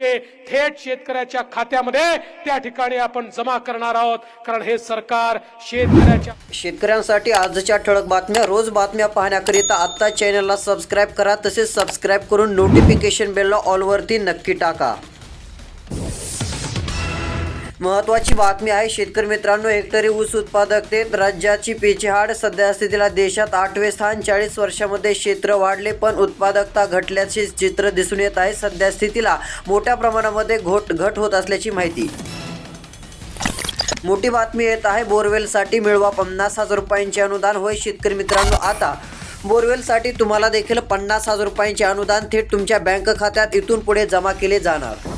थेट शेतकऱ्याच्या खात्यामध्ये त्या ठिकाणी आपण जमा करणार आहोत. कारण हे सरकार शेतकऱ्याच्या शेतकऱ्यांसाठी आजच्या ठळक बातम्या रोज बातम्या पाहण्याकरिता आत्ता चॅनलला सबस्क्राईब करा. तसेच सबस्क्राईब करून नोटिफिकेशन बेलला ऑलवरती नक्की टाका. महत्वाची बातमी आहे शेतकरी मित्रांनो हेक्टरी ऊस उत्पादकतेत राज्याची पिछेहाट सध्या स्थितीला देशात आठवे स्थान. चाळीस वर्षामध्ये क्षेत्र वाढले पण उत्पादकता घटल्याचे चित्र दिसून येत आहे. सध्या स्थितीला मोठ्या प्रमाणामध्ये घोट घट होत असल्याची माहिती. मोठी बातमी येत आहे बोरवेलसाठी मिळवा पन्नास हजार रुपयांचे अनुदान. होय शेतकरी मित्रांनो आता बोरवेलसाठी तुम्हाला देखील पन्नास हजार रुपयांचे अनुदान थेट तुमच्या बँक खात्यात इथून पुढे जमा केले जाणार.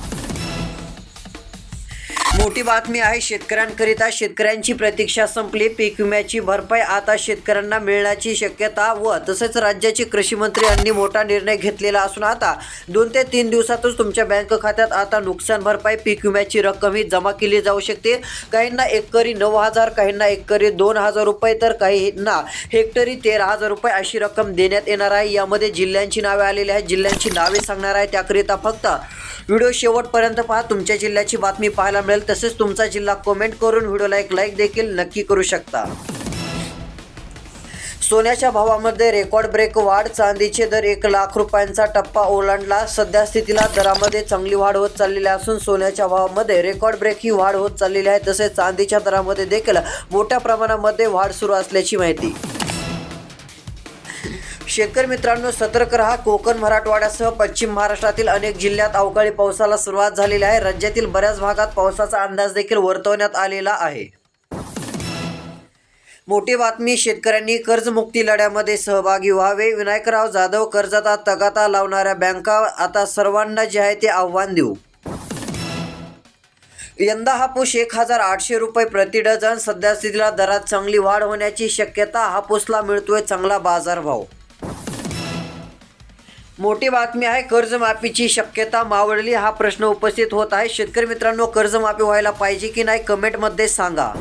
मोठी बातमी आहे शेतकऱ्यांकरिता शेतकऱ्यांची प्रतीक्षा संपली. पीक विम्याची भरपाई आता शेतकऱ्यांना मिळण्याची शक्यता व तसेच राज्याचे कृषी मंत्री यांनी मोठा निर्णय घेतलेला असून आता दोन ते तीन दिवसातच तुमच्या बँक खात्यात आता नुकसान भरपाई पीक विम्याची रक्कम ही जमा केली जाऊ शकते. काहींना एकरी नऊ हजार काहींना एकरी दोन हजार रुपये तर काहींना हेक्टरी तेरा हजार रुपये अशी रक्कम देण्यात येणार आहे. यामध्ये जिल्ह्यांची नावे आलेली आहेत. जिल्ह्यांची नावे सांगणार आहे. त्याकरिता फक्त व्हिडिओ शेवटपर्यंत पहा. तुमच्या जिल्ह्याची बातमी पाहायला मिळेल. तसेच तुमचा जिल्हा कमेंट करून व्हिडिओला एक लाईक देखील नक्की करू शकता. सोन्याच्या भावामध्ये रेकॉर्ड ब्रेक वाढ चांदीचे दर एक लाख रुपयांचा टप्पा ओलांडला. सध्या स्थितीला दरामध्ये चांगली वाढ होत चाललेली असून सोन्याच्या भावामध्ये रेकॉर्ड ब्रेक ही वाढ होत चाललेली आहे. तसेच चांदीच्या दरामध्ये देखील मोठ्या प्रमाणामध्ये वाढ सुरू असल्याची माहिती. शेतकरी मित्रांनो सतर्क रहा. कोकण मराठवाड्यासह पश्चिम महाराष्ट्रातील अनेक जिल्ह्यात अवकाळी पावसाला सुरुवात झालेली आहे. राज्यातील बऱ्याच भागात पावसाचा अंदाज देखील वर्तवण्यात आलेला आहे. मोठी बातमी शेतकऱ्यांनी कर्जमुक्ती लढ्यामध्ये सहभागी व्हावे. विनायकराव जाधव कर्जाचा तगाता लावणाऱ्या बँका आता सर्वांना जे आहे ते आव्हान देऊ. यंदा हापूस एक हजार आठशे रुपये प्रति डझन. सध्या स्थितीला दरात चांगली वाढ होण्याची शक्यता हापूसला मिळतोय चांगला बाजारभाव. मोठी बातमी आहे कर्जमाफीची शक्यता मावळली हा प्रश्न उपस्थित होत आहे. शेतकरी मित्रांनो कर्जमाफी व्हायला पाहिजे की नाही कमेंटमध्ये सांगा.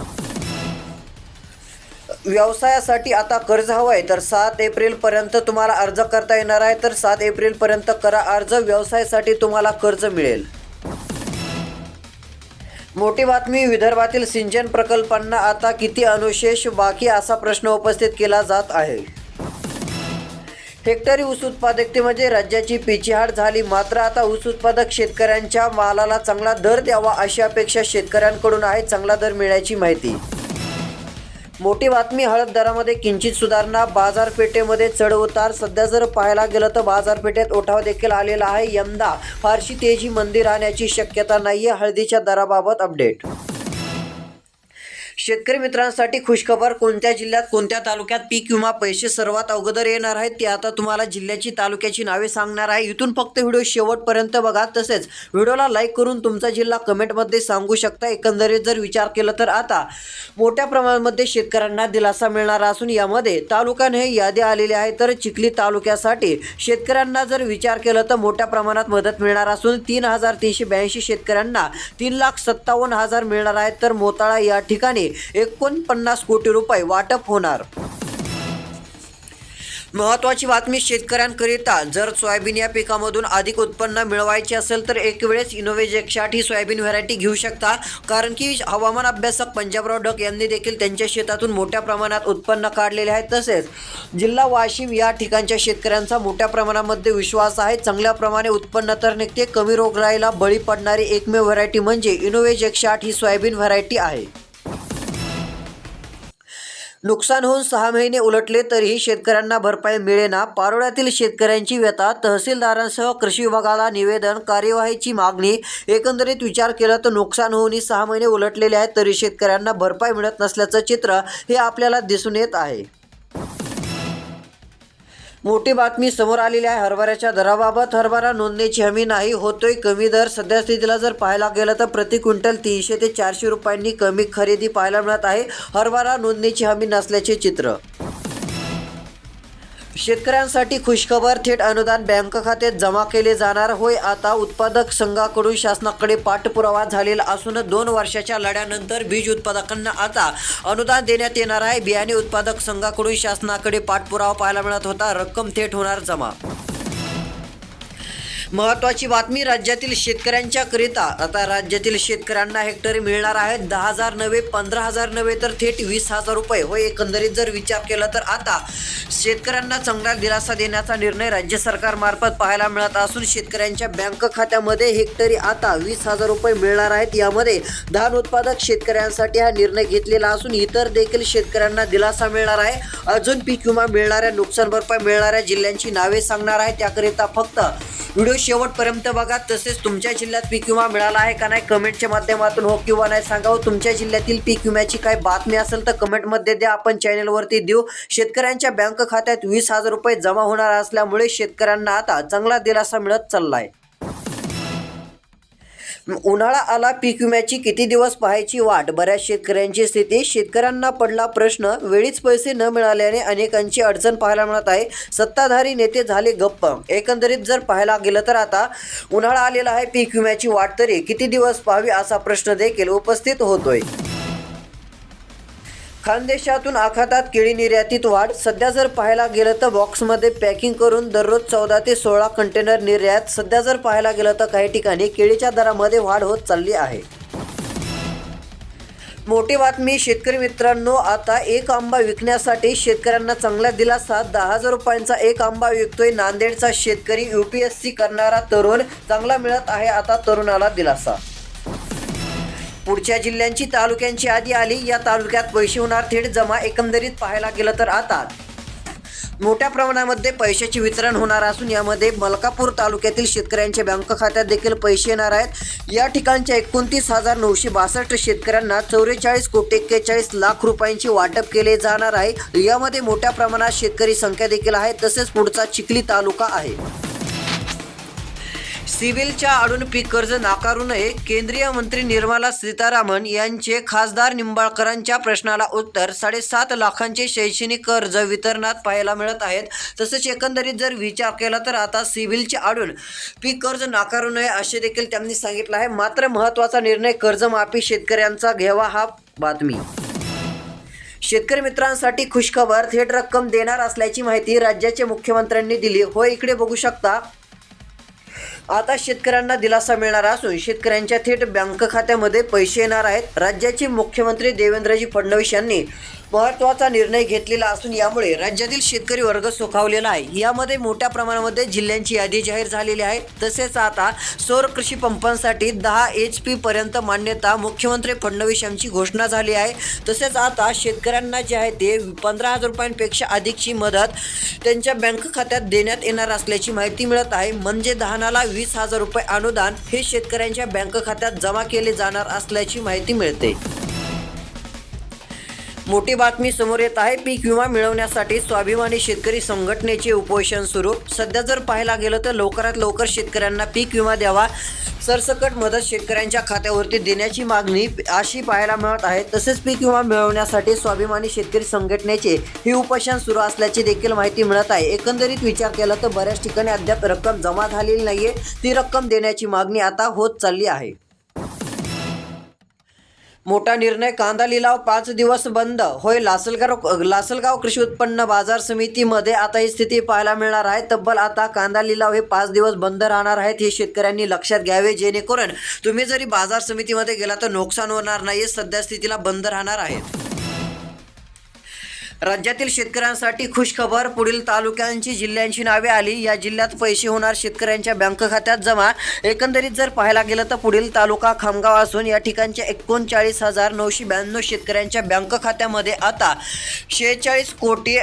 व्यवसायासाठी आता कर्ज हवं आहे तर सात एप्रिलपर्यंत तुम्हाला अर्ज करता येणार आहे तर सात एप्रिलपर्यंत करा अर्ज व्यवसायासाठी तुम्हाला कर्ज मिळेल. मोठी बातमी विदर्भातील सिंचन प्रकल्पांना आता किती अनुशेष बाकी असा प्रश्न उपस्थित केला जात आहे. हेक्टरी ऊस उत्पादकतेमध्ये राज्याची पिछेहाट झाली. मात्र आता ऊस उत्पादक शेतकऱ्यांच्या मालाला चांगला दर द्यावा अशी अपेक्षा शेतकऱ्यांकडून आहे चांगला दर मिळायची माहिती. मोठी बातमी हळद दरामध्ये किंचित सुधारणा बाजारपेठेमध्ये चढ उतार. सध्या जर पाहायला गेलं तर बाजारपेठेत उठाव देखील आलेला आहे. यंदा फारशी तेजी मंदी राहण्याची शक्यता नाही आहे हळदीच्या दराबाबत अपडेट शेतकरी मित्रांसाठी खुशखबर कोणत्या जिल्ह्यात कोणत्या तालुक्यात पीक विमा पैसे सर्वात अगोदर येणार आहेत ते आता तुम्हाला जिल्ह्याची तालुक्याची नावे सांगणार आहे. इथून फक्त व्हिडिओ शेवटपर्यंत बघा. तसेच व्हिडिओला लाईक करून तुमचा जिल्हा कमेंटमध्ये सांगू शकता. एकंदरीत जर विचार केला तर आता मोठ्या प्रमाणामध्ये शेतकऱ्यांना दिलासा मिळणार असून यामध्ये तालुक्याने यादी आलेली आहे. तर चिखली तालुक्यासाठी शेतकऱ्यांना जर विचार केला तर मोठ्या प्रमाणात मदत मिळणार असून तीन हजार तीनशे ब्याऐंशी शेतकऱ्यांना तीन लाख सत्तावन्न हजार मिळणार आहेत. तर मोताळा या ठिकाणी एकोणपन्नास कोटी रुपये वाटप होणार. महत्त्वाची बातमी शेतकऱ्यांकरिता जर सोयाबीन या पिकामधून अधिक उत्पन्न मिळवायचे असेल तर एक वेळेस इनोव्हेजेक्ससाठी सोयाबीन व्हरायटी घेऊ शकता. कारण की हवामान अभ्यासक पंजाबराव डक यांनी देखील त्यांच्या शेतातून मोठ्या प्रमाणात उत्पन्न काढलेले आहे तसेच जिल्हा वाशिम या ठिकाणच्या शेतकऱ्यांचा मोठ्या प्रमाणामध्ये विश्वास आहे. चांगल्या प्रमाणे उत्पन्न तर निघते कमी रोगराईला बळी पडणारी एकमेव व्हरायटी म्हणजे इनोव्हेजेक्साट ही सोयाबीन व्हरायटी आहे. नुकसान होऊन सहा महिने उलटले तरीही शेतकऱ्यांना भरपाई मिळेना. पारोळ्यातील शेतकऱ्यांची व्यथा तहसीलदारांसह कृषी विभागाला निवेदन कार्यवाहीची मागणी एकंदरीत विचार केला तर नुकसान होऊनही सहा महिने उलटलेले आहेत तरी शेतकऱ्यांना भरपाई मिळत नसल्याचं चित्र हे आपल्याला दिसून येत आहे. मोठी बातमी समोर आलेली आहे. हरभऱ्याच्या दराबाबत हरभरा नोंदणीची हमी नाही होतोय कमी दर सध्या स्थितीला जर पाहायला गेलं तर प्रति क्विंटल तीनशे ते चारशे रुपयांनी कमी खरेदी पाहायला मिळत आहे. हरभरा नोंदणीची हमी नसल्याचे चित्र शेतकऱ्यांसाठी खुशखबर थेट अनुदान बँक खात्यात जमा केले जाणार. होय आता उत्पादक संघाकडून शासनाकडे पाठपुरावा झालेला असून दोन वर्षाच्या लढ्यानंतर बीज उत्पादकांना आता अनुदान देण्यात येणार आहे. बियाणे उत्पादक संघाकडून शासनाकडे पाठपुरावा पाहायला मिळत होता. रक्कम थेट होणार जमा. महत्वाची बातमी राज्यातील शेतकऱ्यांच्या करिता. आता राज्यातील शेतकऱ्यांना हेक्टरी मिळणार आहेत दहा हजार नव्हे पंधरा हजार नव्हे तर थेट वीस हजार रुपये. व एकंदरीत जर विचार केला तर आता शेतकऱ्यांना चांगला दिलासा देण्याचा निर्णय राज्य सरकारमार्फत पाहायला मिळत असून शेतकऱ्यांच्या बँक खात्यामध्ये हेक्टरी आता वीस हजार रुपये मिळणार आहेत. यामध्ये धान उत्पादक शेतकऱ्यांसाठी हा निर्णय घेतलेला असून इतर देखील शेतकऱ्यांना दिलासा मिळणार आहे. अजून पीक विमा मिळणाऱ्या नुकसान भरपाई मिळणाऱ्या जिल्ह्यांची नावे सांगणार आहे. त्याकरिता फक्त व्हिडिओ शेवटपर्यंत बघा तसेच तुमच्या जिल्ह्यात पीक विमा मिळाला आहे का नाही कमेंटच्या माध्यमातून हो किंवा नाही सांगावं. तुमच्या जिल्ह्यातील पीक विम्याची काही बातमी असेल तर कमेंटमध्ये द्या. आपण चॅनलवरती देऊ. शेतकऱ्यांच्या बँक खात्यात वीस हजार रुपये जमा होणार असल्यामुळे शेतकऱ्यांना आता चांगला दिलासा मिळत चालला आहे उन्हाळा आला पीक विम्याची किती दिवस पाहायची वाट? बऱ्याच शेतकऱ्यांची स्थिती शेतकऱ्यांना पडला प्रश्न वेळीच पैसे न मिळाल्याने अनेकांची अडचण पाहायला मिळत आहे. सत्ताधारी नेते झाले गप्प. एकंदरीत जर पाहायला गेलं तर आता उन्हाळा आलेला आहे पीक विम्याची वाट तरी किती दिवस पाहावी असा प्रश्न देखील उपस्थित होतोय. खानदेशातून आखातात केळी निर्यातीत वाढ. सध्या जर पाहायला गेलं तर बॉक्समध्ये पॅकिंग करून दररोज चौदा ते सोळा कंटेनर निर्यात. सध्या जर पाहायला गेलं तर काही ठिकाणी केळीच्या दरामध्ये वाढ होत चालली आहे. मोठी बातमी शेतकरी मित्रांनो आता एक आंबा विकण्यासाठी शेतकऱ्यांना चांगला दिलासा. दहा हजार रुपयांचा एक आंबा विकतोय नांदेडचा शेतकरी. यू पी एस सी करणारा तरुण चांगला मिळत आहे आता तरुणाला दिलासा. पुढच्या जिल्ह्यांची तालुक्यांची यादी आली. या तालुक्यात पैसे होणार थेट जमा एकंदरीत पाहायला गेलं तर आता. मोठ्या प्रमाणामध्ये पैशाचे वितरण होणार असून यामध्ये मलकापूर तालुक्यातील शेतकऱ्यांच्या बँक खात्यात देखील पैसे येणार आहेत. या ठिकाणच्या एकोणतीस हजार नऊशे बासष्ट शेतकऱ्यांना चौवेचाळीस कोटी एक्केचाळीस लाख रुपयांचे वाटप केले जाणार आहे. यामध्ये मोठ्या प्रमाणात शेतकरी संख्या देखील आहे. तसेच पुढचा चिखली तालुका आहे. सिव्हिलच्या आडून पीक कर्ज नाकारू नये केंद्रीय मंत्री निर्मला सीतारामन यांचे खासदार निंबाळकरांच्या प्रश्नाला उत्तर साडेसात लाखांचे शैक्षणिक कर्ज वितरणात पाहायला मिळत आहेत. तसेच एकंदरीत जर विचार केला तर आता सिव्हिलच्या आडून पीक कर्ज नाकारू नये असे देखील त्यांनी सांगितलं आहे. मात्र महत्त्वाचा निर्णय कर्जमाफी शेतकऱ्यांचा घ्यावा हा बातमी. शेतकरी मित्रांसाठी खुशखबर थेट रक्कम देणार असल्याची माहिती राज्याचे मुख्यमंत्र्यांनी दिली. होय इकडे बघू शकता. आता शेतकऱ्यांना दिलासा मिळणार असून शेतकऱ्यांच्या थेट बँक खात्यामध्ये पैसे येणार आहेत. राज्याचे मुख्यमंत्री देवेंद्रजी फडणवीस यांनी महत्त्वाचा निर्णय घेतलेला असून यामुळे राज्यातील शेतकरी वर्ग सुखावलेला आहे यामध्ये मोठ्या प्रमाणामध्ये जिल्ह्यांची यादी जाहीर झालेली आहे. तसेच आता सौर कृषी पंपांसाठी दहा एच पी पर्यंत मान्यता मुख्यमंत्री फडणवीस यांची घोषणा झाली आहे. तसेच आता शेतकऱ्यांना जे आहे ते पंधरा हजार रुपयांपेक्षा अधिकची मदत त्यांच्या बँक खात्यात देण्यात येणार असल्याची माहिती मिळत आहे. म्हणजे दहानाला वीस हजार रुपये अनुदान हे शेतकऱ्यांच्या बँक खात्यात जमा केले जाणार असल्याची माहिती मिळते. मोठी बातमी समोर येत आहे. पीक विमा मिळवण्यासाठी स्वाभिमानी शेतकरी संघटनेचे उपोषण सुरू. सध्या जर पाहायला गेलं तर लवकरात लवकर शेतकऱ्यांना पीक विमा द्यावा. सरसकट मदत शेतकऱ्यांच्या खात्यावरती देण्याची मागणी अशी पाहायला मिळत आहे. तसेच पीक विमा मिळवण्यासाठी स्वाभिमानी शेतकरी संघटनेचे हे उपोषण सुरू असल्याची देखील माहिती मिळत आहे. एकंदरीत विचार केला तर बऱ्याच ठिकाणी अद्याप रक्कम जमा झालेली नाहीये. ती रक्कम देण्याची मागणी आता होत चालली आहे. मोठा निर्णय कांदा लिलाव पाच दिवस बंद. होय लासलगाव लासलगाव कृषी उत्पन्न बाजार समितीमध्ये आता ही स्थिती पाहायला मिळणार आहे. तब्बल आता कांदा लिलाव हे पाच दिवस बंद राहणार आहेत हे शेतकऱ्यांनी लक्षात घ्यावे जेणेकरून तुम्ही जरी बाजार समितीमध्ये गेला तर नुकसान होणार नाही सध्या स्थितीला बंद राहणार आहेत. राज्यातील शेतकऱ्यांसाठी खुशखबर. पुढील तालुक्यांची जिल्ह्यांची नावे आली. या जिल्ह्यात पैसे होणार शेतकऱ्यांच्या बँक खात्यात जमा. एकंदरीत जर पाहायला गेलं तर पुढील तालुका खामगाव असून या ठिकाणच्या एकोणचाळीस हजार नऊशे ब्याण्णव शेतकऱ्यांच्या बँक खात्यामध्ये आता शेहेचाळीस कोटी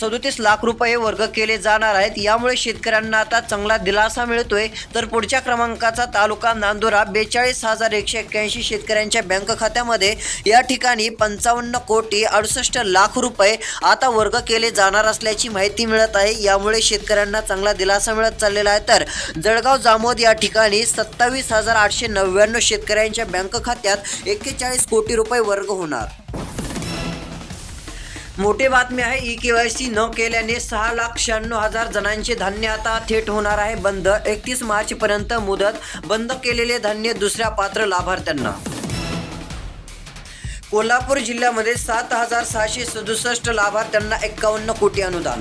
सदोतीस लाख रुपये वर्ग केले जाणार आहेत. यामुळे शेतकऱ्यांना आता चांगला दिलासा मिळतोय. तर पुढच्या क्रमांकाचा तालुका नांदुरा. बेचाळीस हजार एकशे एक्क्याऐंशी शेतकऱ्यांच्या बँक खात्यामध्ये या ठिकाणी पंचावन्न कोटी अडुसष्ट लाख रुपये आता वर्ग केले जाणार असल्याची माहिती मिळत आहे. यामुळे शेतकऱ्यांना चांगला दिलासा मिळत चाललेला आहे. तर जळगाव जामोद या ठिकाणी सत्तावीस हजार आठशे नव्याण्णव शेतकऱ्यांच्या बँक खात्यात एक्केचाळीस कोटी रुपये वर्ग होणार. मोठी बातमी आहे ई के वाय सी न केल्याने सहा लाख शहाण्णव हजार जणांचे धान्य आता थेट होणार आहे. बंद एकतीस मार्चपर्यंत मुदत बंद केलेले धान्य दुसऱ्या पात्र लाभार्थ्यांना. कोल्हापूर जिल्ह्यामध्ये सात हजार सहाशे सदुसष्ट लाभार्थ्यांना एक्कावन्न कोटी अनुदान.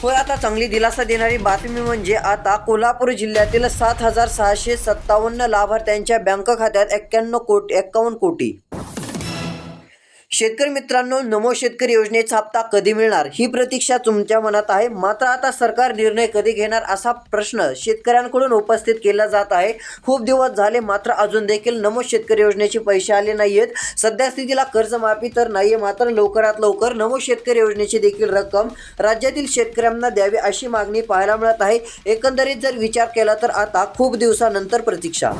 होय आता चांगली दिलासा देणारी बातमी म्हणजे आता कोल्हापूर जिल्ह्यातील सात हजार सहाशे सत्तावन्न लाभार्थ्यांच्या बँक खात्यात एक्क्याण्णव कोटी एक्कावन्न कोटी. शेतकरी मित्रांनो नमो शेतकरी योजनेचा हप्ता कधी मिळणार? ही प्रतीक्षा तुमच्या मनात आहे. मात्र आता सरकार निर्णय कधी घेणार असा प्रश्न शेतकऱ्यांकडून उपस्थित केला जात आहे. खूप दिवस झाले मात्र अजून देखील नमो शेतकरी योजनेचे पैसे आले नाही सध्या स्थितीला कर्जमाफी तर नाही आहे मात्र लवकरात लवकर नमो शेतकरी योजनेची देखील रक्कम राज्यातील शेतकऱ्यांना द्यावी अशी मागणी पाहायला मिळत आहे. एकंदरीत जर विचार केला तर आता खूप दिवसानंतर प्रतीक्षा.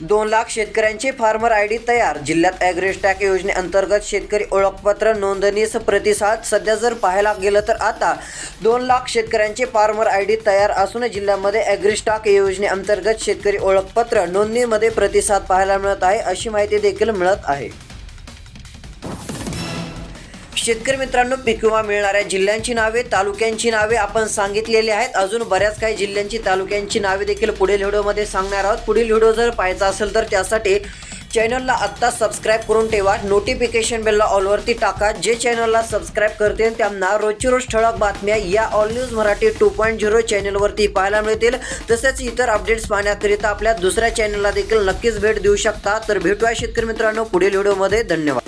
दोन लाख शेतकऱ्यांचे फार्मर आय डी तयार. जिल्ह्यात ॲग्रेस्टॅक योजनेअंतर्गत शेतकरी ओळखपत्र नोंदणीस प्रतिसाद सध्या जर पाहायला गेलं तर आता दोन लाख शेतकऱ्यांचे फार्मर आय डी तयार असून जिल्ह्यामध्ये ॲग्रिस्टॉक योजनेअंतर्गत शेतकरी ओळखपत्र नोंदणीमध्ये प्रतिसाद पाहायला मिळत आहे अशी माहिती देखील मिळत आहे. शेतकरी मित्रांनो पीक विमा मिळणाऱ्या जिल्ह्यांची नावे तालुक्यांची नावे आपण सांगितलेली आहेत. अजून बऱ्याच काही जिल्ह्यांची तालुक्यांची नावे देखील पुढील व्हिडिओमध्ये सांगणार आहोत. पुढील व्हिडिओ जर पाहायचा असेल तर त्यासाठी चॅनलला आत्ता सबस्क्राईब करून ठेवा. नोटिफिकेशन बेलला ऑलवरती टाका. जे चॅनलला सबस्क्राईब करतील त्यांना रोजची रोज ठळक बातम्या या all news Marathi two point zero चॅनलवरती पाहायला मिळतील. तसेच इतर अपडेट्स पाहण्याकरिता आपल्या दुसऱ्या चॅनलला देखील नक्कीच भेट देऊ शकता. तर भेटूया शेतकरी मित्रांनो पुढील व्हिडिओमध्ये. धन्यवाद.